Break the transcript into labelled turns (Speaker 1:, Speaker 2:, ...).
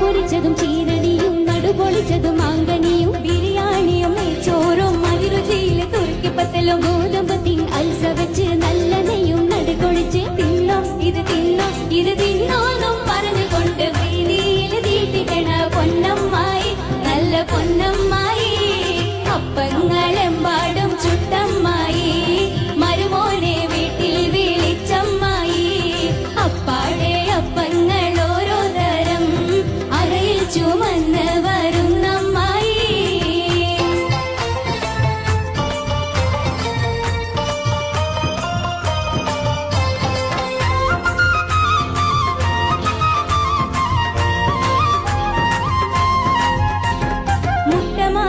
Speaker 1: പൊരിച്ചതും ചീരടിയും നടുപൊളിച്ചതും മാങ്കനിയും ബിരിയാണിയും ചോറും മതിരുചിയിലെ തുറക്കിപ്പത്തലും ഗോതമ്പത്തിൻ